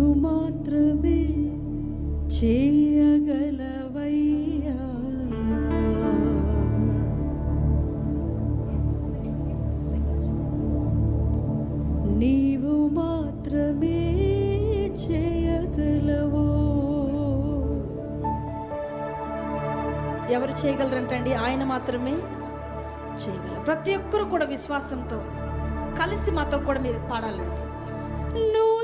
నీవు మాత్రమే చేయగలవయ్యా. నీవు మాత్రమే చేయగలవు. ఎవరు చేయగలరంటండి? ఆయన మాత్రమే చేయగలరు ప్రతి ఒక్కరు కూడా విశ్వాసంతో కలిసి మాతో కూడా మీరు పాడాలండి. నువ్వు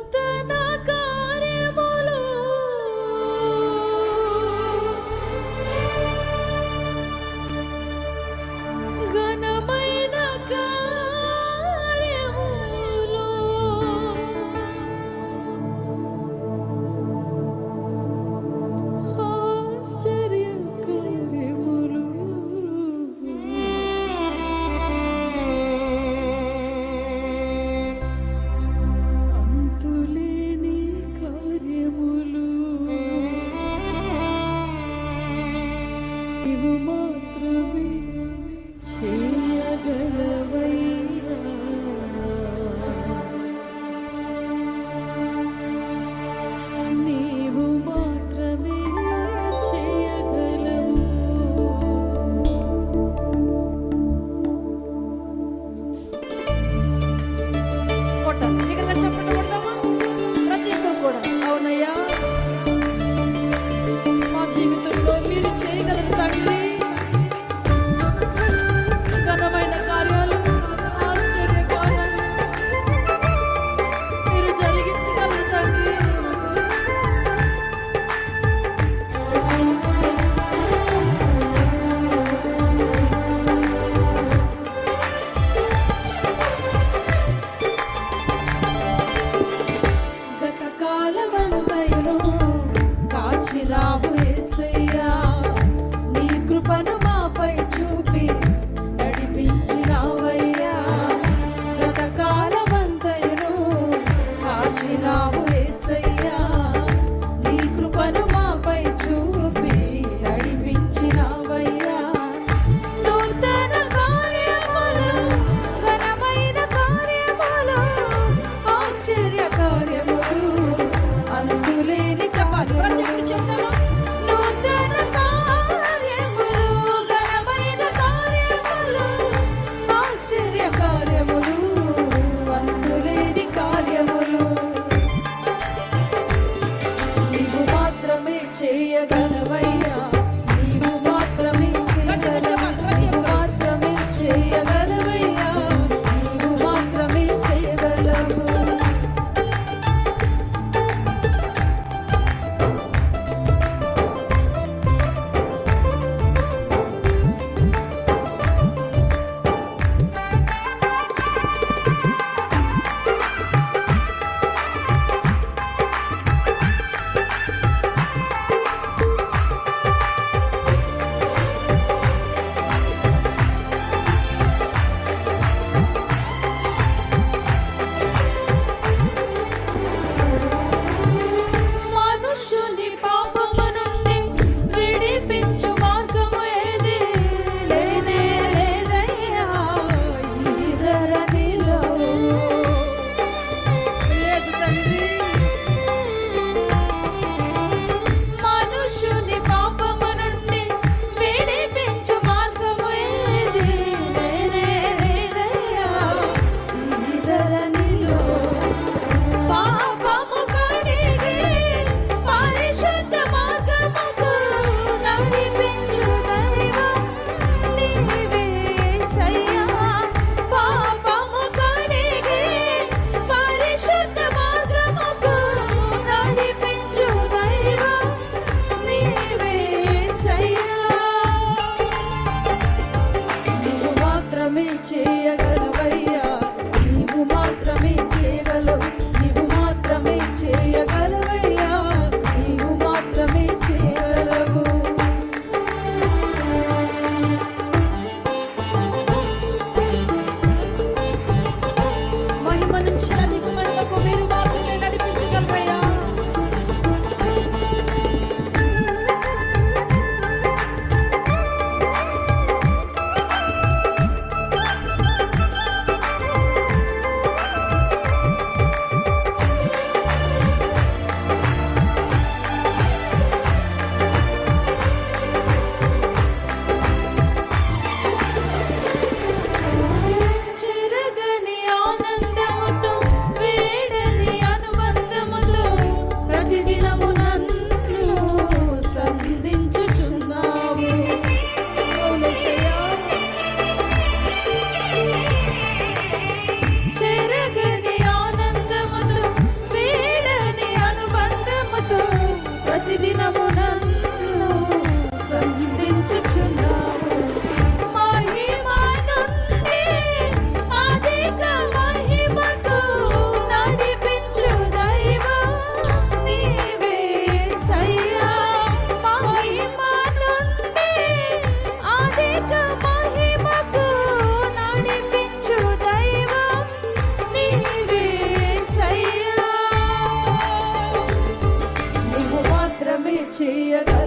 chia cắt